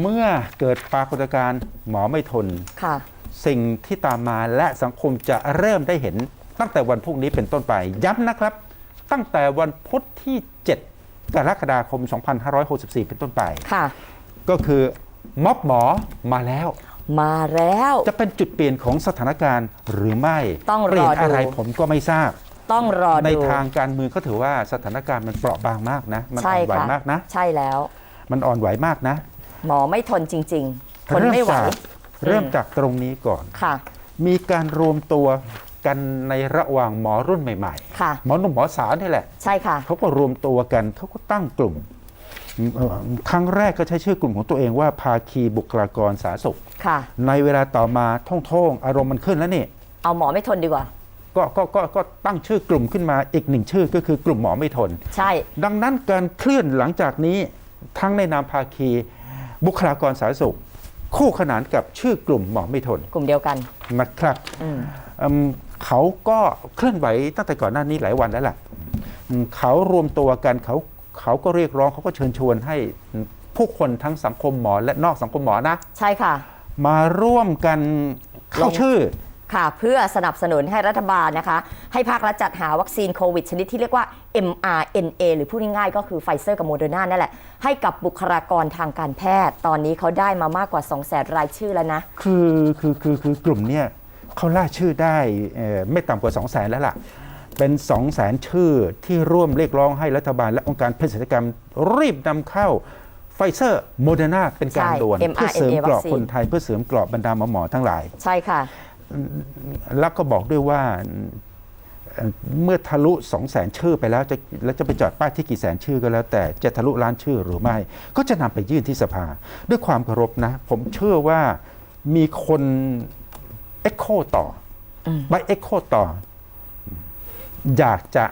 เมื่อเกิดปรากฏการณ์หมอไม่ทน ค่ะ สิ่งที่ตามมาและสังคมจะเริ่มได้เห็นตั้งแต่วันพรุ่งนี้เป็นต้นไป ย้ำนะครับ ตั้งแต่วันพุธที่ 7 กรกฎาคม 2564 เป็นต้นไป ค่ะ ก็คือม็อบหมอมาแล้ว มาแล้ว จะเป็นจุดเปลี่ยนของสถานการณ์หรือไม่ต้องรอเปลี่ยนอะไรดู ผมก็ไม่ทราบ ต้องรอดู ในทางการเมืองก็ถือว่าสถานการณ์มันเปราะบางมากนะ มันใช่อ่อนไหวค่ะ มากนะ ใช่แล้ว มันอ่อนไหวมากนะ หมอไม่ทนจริง ๆ ทนไม่ไหวเริ่จากเริ่มจากตรงนี้ก่อนค่ะ มีการรวมตัวกันในระหว่างหมอรุ่นใหม่ค่ะๆหมอหนุ่มหมอสาวนี่แหละ ใช่ค่ะเขาก็รวมตัวกันเขาก็ตั้งกลุ่มเอ่อครั้งแรกก็ใช้ชื่อกลุ่มของตัวเองว่าภาคีบุคลากรสาธารณสุขค่ะในเวลาต่อมาท่องๆ อารมณ์มันขึ้นแล้วนี่ เอาหมอไม่ทนดีกว่าก็ก็ก็ก็ตั้งชื่อกลุ่มขึ้นมาอีกหนึ่งชื่อก็คือกลุ่มหมอไม่ทน ใช่ ดังนั้นการเคลื่อนหลังจากนี้ทั้งในนามภาคี บุคลากรสาธารณสุข คู่ขนานกับชื่อกลุ่มหมอไม่ทนกลุ่มเดียวกันนะครับอืมอืมเขาก็เคลื่อนไหวตั้งแต่ก่อนหน้านี้หลายวันแล้วล่ะอืมเขารวมตัวกันเขาเขาก็เรียกร้องเขาก็เชิญชวนให้ผู้คนทั้งสังคมหมอและนอกสังคมหมอนะ ใช่ค่ะ มาร่วมกันเข้าลงชื่อ ค่ะ เพื่อสนับสนุนให้รัฐบาลนะคะ ให้ภาครัฐจัดหาวัคซีนโควิด ชนิดที่เรียกว่า mRNA หรือพูดง่ายๆก็คือไฟเซอร์กับโมเดอร์นานั่นแหละ ให้กับบุคลากรทางการแพทย์ ตอนนี้เขาได้มามากกว่า 2 0 0 0 0 0รายชื่อแล้วนะ คือคือคือคือกลุ่มเนี่ยเขาล่าชื่อได้เอ่อไม่ต่ำกว่า 2 0 0แสนแล้วล่ะ เป็น 2 0 0แสนชื่อที่ร่วมเรียกร้องให้รัฐบาลและองค์การเภสัชกรรมรีบนำเข้าไฟเซอร์โมเดอร์นาเป็นการใช่ด่วน mRNA เพื่อเสริมเกราะวัคซีนคนไทยเพื่อเสริมเกราะบรรดาหมอหมอทั้งหลาย ใช่ค่ะ แล้วก็บอกด้วยว่าเอ่อเมื่อทะลุ2 0 0แสนชื่อไปแล้วจะแล้วจะไปจอดป้ายที่กี่แสนชื่อก็แล้ว แต่จะทะลุล้านชื่อหรือไม่ ก็จะนำไปยื่นที่สภา ด้วยความเคารพนะ ผมเชื่อว่ามีคนเอ็กโคต่ออมไปเอ็กโคต่อ อยากจะ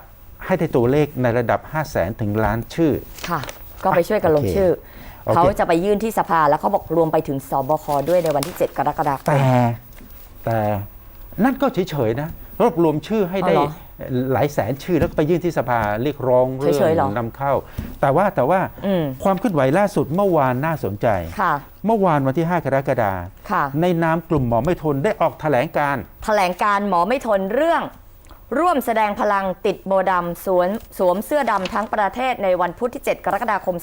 ให้ได้ตัวเลขในระดับ 5 0 0แสนถึงล้านชื่อ ค่ะ ก็ไปช่วยกันลงโอเคชื่อโอเคเขาจะไปยื่นที่สภาแล้วเขาบอกรวมไปถึงสบคด้วยในวันที่ 7 กรกฎาคมแต่ แต่นั่นก็เฉยๆนะรวบรวมชื่อให้ได้อ๋อเหรอหลายแสนชื่อแล้วก็ไปยื่นที่สภาเรียกร้องเรื่เฉยๆเหรอนำเข้า แต่ว่าแต่ว่าอืมความเคลื่อนไหวล่าสุดเมื่อวานน่าสนใจ ค่ะ เมื่อวานวันที่ 5 กรกฎาคมค่ะ ในนามกลุ่มหมอไม่ทนได้ออกแถลงการณ์ แถลงการหมอไม่ทนเรื่อง ร่วมแสดงพลังติดโบดำสวมสวมเสื้อดำทั้งประเทศในวันพุธที่ 7 กรกฎาคม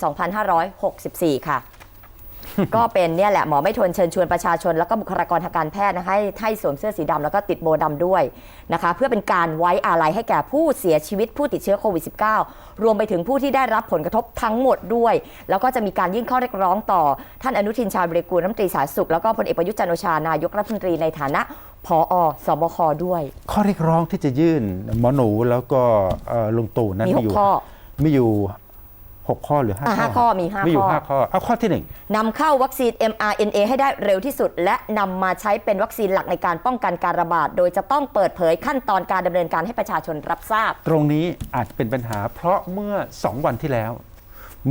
2564 ค่ะ ก็เป็นเนี่ยแหละหมอไม่ทนเชิญชวนประชาชน แล้วก็บุคลากรทางการแพทย์นะคะให้ให้สวมเสื้อสีดำแล้วก็ติดโบดำด้วยนะคะเพื่อเป็นการไว้อาลัยให้แก่ผู้เสียชีวิตผู้ติดเชื้อโควิด -19 รวมไปถึงผู้ที่ได้รับผลกระทบทั้งหมดด้วย แล้วก็จะมีการยื่นข้อเรียกร้องต่อ ท่านอนุทินชาญบริกูลรัฐมนตรีสาธารณสุขแล้วก็พลเอกประยุทธ์จันทร์โอชานายกรัฐมนตรีในฐานะผอสบคด้วย ข้อเรียกร้องที่จะยื่นหมอหนูแล้วก็เอ่อลุงตู่นั้นมีหกอยู่ข้อมีอยู่ หกข้อหรือห้าอะห้าข้อมีห้ามีอยู่ ข้อห้าข้อ เอาข้อที่หนึ่งนำเข้าวัคซีน mRNA ให้ได้เร็วที่สุด และนำมาใช้เป็นวัคซีนหลักในการป้องกันการระบาด โดยจะต้องเปิดเผยขั้นตอนการดำเนินการให้ประชาชนรับทราบ ตรงนี้อาจเป็นปัญหาเพราะเมื่อสองวันที่แล้ว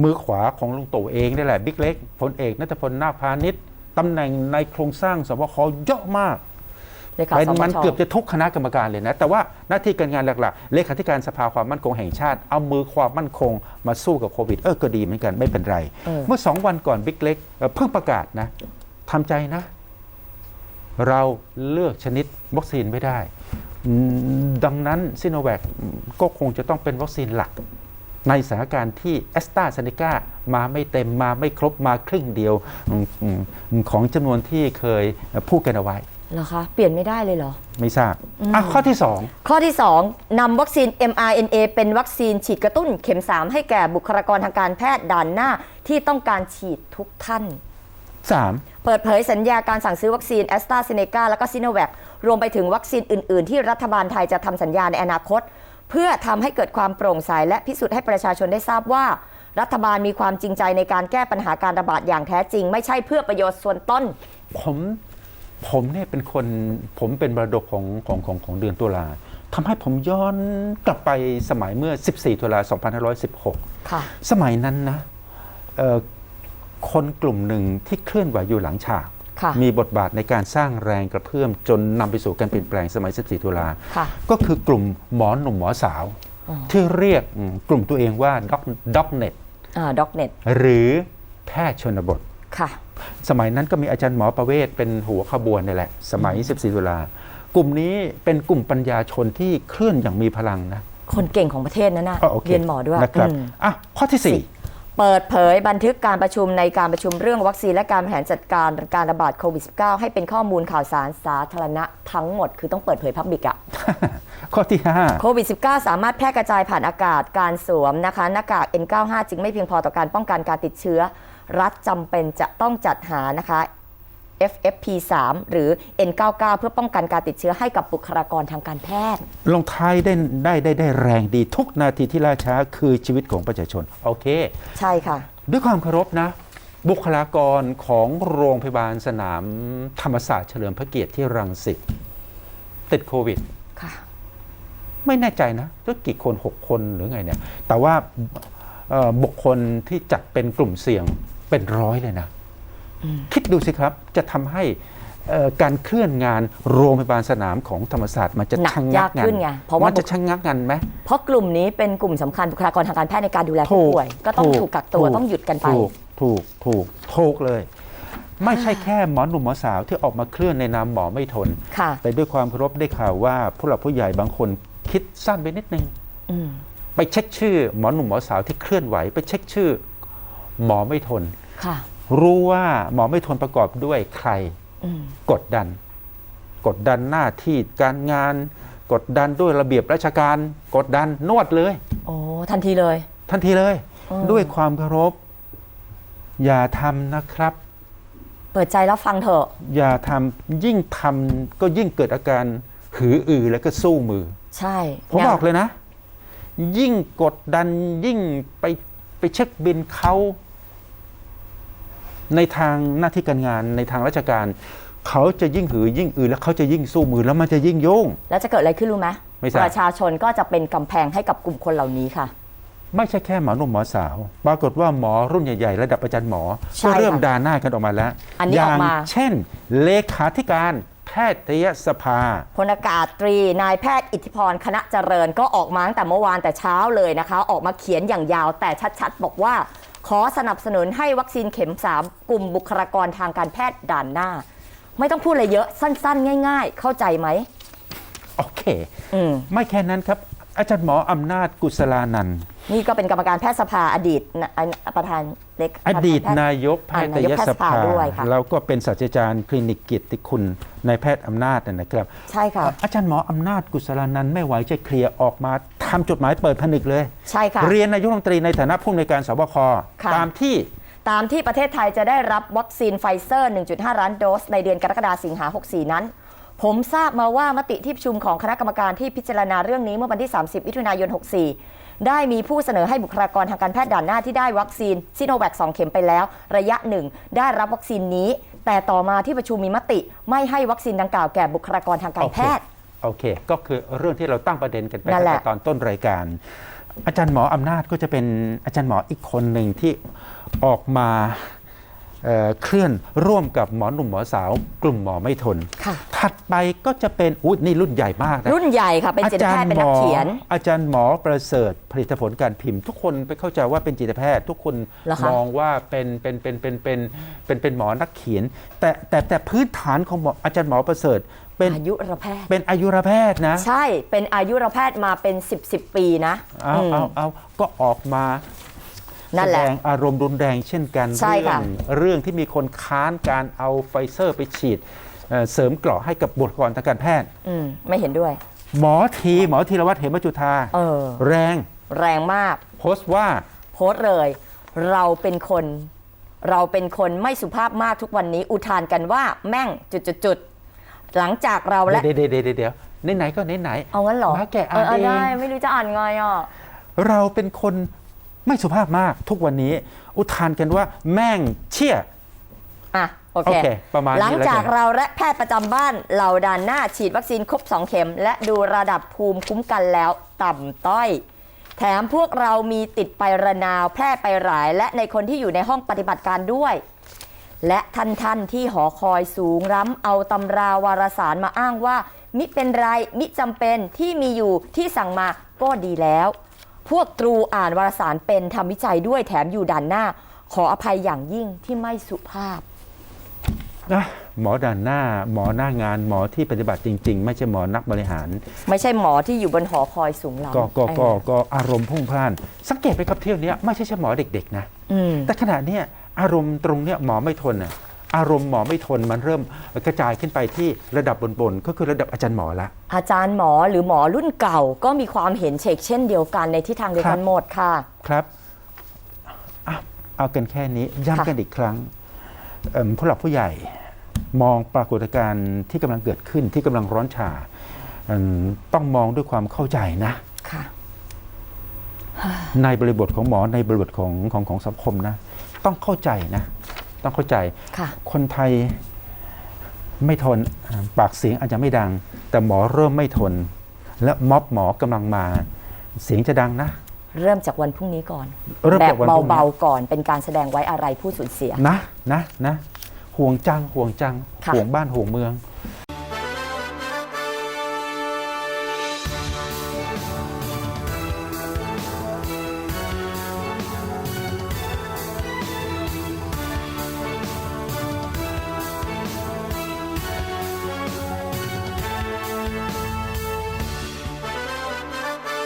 มือขวาของลุงตู่เองนี่แหละบิ๊กเล็กพลเอกนัทพลนาคพาณิชย์ตำแหน่งในโครงสร้างสบคเยอะมาก เลยค่ะเป็นสมมันชเกือบจะทุกคณะกรรมการเลยนะ แต่ว่าหน้าที่การงานหลักๆ เลขาธิการสภาความมั่นคงแห่งชาติ เอามือความมั่นคงมาสู้กับโควิด เออก็ดีเหมือนกันไม่เป็นไรเออเมื่อสองวันก่อนบิ๊กเล็กเอ่อเพิ่งประกาศนะทำใจนะ เราเลือกชนิดวัคซีนไม่ได้อืมดังนั้นซิโนแวคก็คงจะต้องเป็นวัคซีนหลักในสถานการณ์ที่แอสตราเซเนกามาไม่เต็มมาไม่ครบมาครึ่งเดียวอืมอืมของจำนวนที่เคยพูดกันเอาไว้ เหรอคะ เปลี่ยนไม่ได้เลยเหรอ ไม่ทราบอะข้อที่สองข้อที่ 2นำวัคซีน mRNA เป็นวัคซีนฉีดกระตุ้นเข็ม 3 ให้แก่บุคลากรทางการแพทย์ด่านหน้าที่ต้องการฉีดทุกท่านสามเปิดเผยสัญญาการสั่งซื้อวัคซีนแอสตราเซเนกาและก็ซิโนแวครวมไปถึงวัคซีนอื่น ๆ ที่รัฐบาลไทยจะทำสัญญาในอนาคต เพื่อทำให้เกิดความโปร่งใสและพิสูจน์ให้ประชาชนได้ทราบว่ารัฐบาลมีความจริงใจในการแก้ปัญหาการระบาดอย่างแท้จริง ไม่ใช่เพื่อประโยชน์ส่วนต้น ผม ผมเนี่ยเป็นคนผมเป็นบรดกของของของของเดือนตุลาทำให้ผมย้อนกลับไปสมัยเมื่อ 14 ตุลา2516ค่ะสมัยนั้นนะเอ่อคนกลุ่มหนึ่งที่เคลื่อนไหวอยู่หลังฉากค่ะมีบทบาทในการสร้างแรงกระเพื่อมจนนำไปสู่การเปลี่ยนแปลงสมัย 14 ตุลาค่ะก็คือกลุ่มหมอหนุ่มหมอสาวอ๋อที่เรียกอืมกลุ่มตัวเองว่าด็อกด็อกเน็ตอ่าด็อกเน็ตหรือแพทย์ชนบทค่ะ สมัยนั้นก็มีอาจารย์หมอประเวศเป็นหัวขบวนนี่แหละ สมัย 14 ตุลากลุ่มนี้เป็นกลุ่มปัญญาชนที่เคลื่อนอย่างมีพลังนะ คนเก่งของประเทศนั่นน่ะอ๋อโอคเรียนหมอด้วยนะครับอืมอะข้อที่สี่เปิดเผยบันทึกการประชุมในการประชุมเรื่องวัคซีนและการบริหารจัดการการระบาดโควิด -19 ให้เป็นข้อมูลข่าวสารสาธารณะทั้งหมด คือต้องเปิดเผยพับบิกอะข้อที่ห้าโควิด -19 สามารถแพร่กระจายผ่านอากาศการสวมนะคะหน้ากาก N95 จึงไม่เพียงพอต่อการป้องกันการติดเชื้อ รัฐจำเป็นจะต้องจัดหานะคะ FFP3 หรือ N99 เพื่อป้องกันการติดเชื้อให้กับบุคลากรทางการแพทย์ ลงท้ายได้ได้ได้ได้แรงดีทุกนาทีที่ล่าช้าคือชีวิตของประชาชน โอเค ใช่ค่ะ ด้วยความเคารพนะ บุคลากรของโรงพยาบาลสนามธรรมศาสตร์เฉลิมพระเกียรติที่รังสิตติดโควิด ค่ะ ไม่แน่ใจนะว่ากี่คน 6 คนหรือไงเนี่ย แต่ว่าเอ่อบุคคลที่จัดเป็นกลุ่มเสี่ยง เป็นร้อยเลยนะ คิดดูสิครับจะทำให้เอ่อการเคลื่อนงานโรงพยาบาลสนามของธรรมศาสตร์มันจะหนักชะงัยากกงัขึ้นไงเพราะว่ามันจะชะงักงันไหมเพราะกลุ่มนี้เป็นกลุ่มสำคัญบุคลากรทางการแพทย์ในการดูแลผู้ป่วย ก็ต้องถูกกักตัวต้องหยุดกันไป ถูกถูกถูกถูกเลย ไม่ใช่แค่หมอหนุ่มหมอสาวที่ออกมาเคลื่อนในนามหมอไม่ทนค่ะแต่ด้วยความเคารพได้ข่าวว่าผู้หลักผู้ใหญ่บางคนคิดสั้นไปนิดนึงอืมไปเช็คชื่อหมอหนุ่มหมอสาวที่เคลื่อนไหว ไปเช็คชื่อ หมอไม่ทน ค่ะ รู้ว่าหมอไม่ทนประกอบด้วยใคร อืม กดดัน กดดันหน้าที่การงาน กดดันด้วยระเบียบราชการ กดดันนวดเลย โอ้ทันทีเลย ทันทีเลย อืม ด้วยความเคารพ อย่าทำนะครับ เปิดใจแล้วฟังเถอะ อย่าทำยิ่งทำก็ยิ่งเกิดอาการหืออือแล้วก็สู้มือ ใช่ผมนี่บอกเลยนะ ยิ่งกดดันยิ่งไปไปเช็คบินเขา ในทางหน้าที่การงานในทางราชการ เขาจะยิ่งหือยิ่งอือแล้วเขาจะยิ่งสู้มือแล้วมันจะยิ่งยุ่ง แล้วจะเกิดอะไรขึ้นรู้ไหมไม่ทราบ ประชาชนก็จะเป็นกำแพงให้กับกลุ่มคนเหล่านี้ค่ะ ไม่ใช่แค่หมอหนุ่มหมอสาว ปรากฏว่าหมอรุ่นใหญ่ๆ ระดับอาจารย์หมอ ใช่ก็เริ่มค่ะด่าหน้ากันออกมาแล้วอันนี้ย่าอองกมา เช่น เลขาธิการแพทยสภา พลอากาศตรีนายแพทย์อิทธิพรคณะเจริญก็ออกมาตั้งแต่เมื่อวานแต่เช้าเลยนะคะ ออกมาเขียนอย่างยาวแต่ชัดๆ บอกว่า ขอสนับสนุนให้วัคซีนเข็ม 3 กลุ่มบุคลากรทางการแพทย์ด่านหน้า ไม่ต้องพูดอะไรเยอะสั้นๆ ง่าย ๆ เข้าใจไหมโอเค อืม ไม่แค่นั้นครับ อาจารย์หมออำนาจกุศลานันท์นี่ก็เป็นกรรมการแพทยสภาอดีตนะประธานเล็กอดีตประธานแพทย์นายกแพทยสภาอ่านายกแพทยสภาด้วยค่ะ แล้วก็เป็นศาสตราจารย์คลินิกเกียรติคุณนายแพทย์อำนาจนะครับ ใช่ค่ะ อาจารย์หมออำนาจกุศลานันท์ไม่ไหวจะเคลียร์ออกมา ทำจดหมายเปิดผนึกเลย ใช่ค่ะ เรียนนายกรัฐมนตรีในฐานะผู้อำนวยการสบคค่ะตามที่ตามที่ประเทศไทยจะได้รับวัคซีนไฟเซอร์ 1.5 ล้านโดส ในเดือนกรกฎาคมสิงหา64 นั้น ผมทราบมาว่ามติที่ประชุมของคณะกรรมการที่พิจารณาเรื่องนี้เมื่อวันที่ 30มิถุนายน 64 ได้มีผู้เสนอให้บุคลากรทางการแพทย์ด่านหน้าที่ได้วัคซีนซิโนแวค2เข็มไปแล้ว ระยะหนึ่งได้รับวัคซีนนี้ แต่ต่อมาที่ประชุมมีมติ ไม่ให้วัคซีนดังกล่าวแก่บุคลากรทางการแพทย์ โอเค ก็คือเรื่องที่เราตั้งประเด็นกันไปนั่ตั้นงแหละแต่ตอนต้นรายการ อาจารย์หมออำนาจก็จะเป็นอาจารย์หมออีกคนหนึ่งที่ออกมาเอ่อเคลื่อนร่วมกับหมอหนุ่มหมอสาวกลุ่มหมอไม่ทนค่ะถัดไปก็จะเป็นอุ้ยนี่รุ่นใหญ่มากนะรุ่นใหญ่ค่ะ เป็นจิตแพทย์เป็นนักเขียน อาจารย์หมอประเสริฐผลิตผลการพิมพ์ ทุกคนไปเข้าใจว่าเป็นจิตแพทย์ทุกคนเหรอคะมองว่าเป็นเป็นเป็นเป็นเป็นเป็นเป็นหมอนักเขียน แต่แต่แต่พื้นฐานของหมออาจารย์หมอประเสริฐ เป็น อายุรแพทย์ เป็นอายุรแพทย์นะ ใช่เป็นอายุรแพทย์มาเป็น10 10ปีนะเอาอืมเอาเอาก็ออกมานั่นแสแหดละงอารมณ์รุนแรงเช่นกันใช่เรื่ค่ะ เรื่องที่มีคนค้านการเอาไฟเซอร์ไปฉีดเอ่อเสริมเกราะให้กับบุคลากรทางการแพทย์ อืมไม่เห็นด้วย หมอทีหมอธีรวัตรเหมจุธาเออ แรงแรงมาก โพสต์ว่าโพสต์เลย เราเป็นคน เราเป็นคนไม่สุภาพมากทุกวันนี้ อุทานกันว่าแม่งจุดจุดจุดๆๆ หลังจากเราและเดี๋ยวเดี๋ยวเดี๋ยวเดี๋ยวไหนๆก็ไหนๆเอางั้นเหรอมาแกะอ่านเออเองได้ไม่รู้จะอ่านไงอะเราเป็นคนไม่สุภาพมากทุกวันนี้ อุทานกันว่าแม่งเชี่ยอะโอโอเคเค ประมาณนี้หลังจากแล้วกันเราและแพทย์ประจำบ้านเหล่าด่านหน้าฉีดวัคซีนครบ 2 เข็ม และดูระดับภูมิคุ้มกันแล้วต่ำต้อย แถมพวกเรามีติดไประนาวแพร่ไปหลาย และในคนที่อยู่ในห้องปฏิบัติการด้วย และท่านท่านๆที่หอคอยสูงร้ำเอาตำราวารสารมาอ้างว่า มิเป็นไรมิจำเป็นที่มีอยู่ที่สั่งมาก็ดีแล้ว พวกตรูอ่านวารสารเป็นทำวิจัยด้วยแถมอยู่ด่านหน้า ขออภัยอย่างยิ่งที่ไม่สุภาพนะหมอด่านหน้าหมอหน้างานหมอที่ปฏิบัติจริง ๆ ไม่ใช่หมอนักบริหาร ไม่ใช่หมอที่อยู่บนหอคอยสูงเหล่าก็ก็เออก็ก็อารมณ์พุ่งพล่าน สังเกตไหมครับเที่ยวเนี้ยไม่ใช่แค่หมอเด็ก ๆ นะอืมแต่ขณะเนี้ย อารมณ์ตรงเนี้ยหมอไม่ทนน่ะอารมณ์หมอไม่ทนมันเริ่มกระจายขึ้นไปที่ระดับบนๆก็คือระดับอาจารย์หมอละอาจารย์หมอหรือหมอรุ่นเก่าก็มีความเห็นเฉกเช่นเดียวกันในทิศทางเดียวกันหมดค่ะ ครับอะเอากันแค่นี้ค่ะย้ำกันอีกครั้งเอิ่มผู้หลักผู้ใหญ่มองปรากฏการณ์ที่กำลังเกิดขึ้นที่กำลังร้อนฉาอืมต้องมองด้วยความเข้าใจนะค่ะในบริบทของหมอในบริบทของของของสังคมนะ ต้องเข้าใจนะ ต้องเข้าใจค่ะ คนไทยไม่ทนอ่าปากเสียงอาจจะไม่ดัง แต่หมอเริ่มไม่ทน และม็อบหมอกำลังมา เสียงจะดังนะ เริ่มจากวันพรุ่งนี้ก่อน เริ่มแบจาบกวันพรุ่งนี้ เบาๆก่อนเป็นการแสดงไว้อะไรผู้สูญเสีย นะนะนะห่วงจังห่วงจังค่ะ ห่วงบ้านห่วงเมือง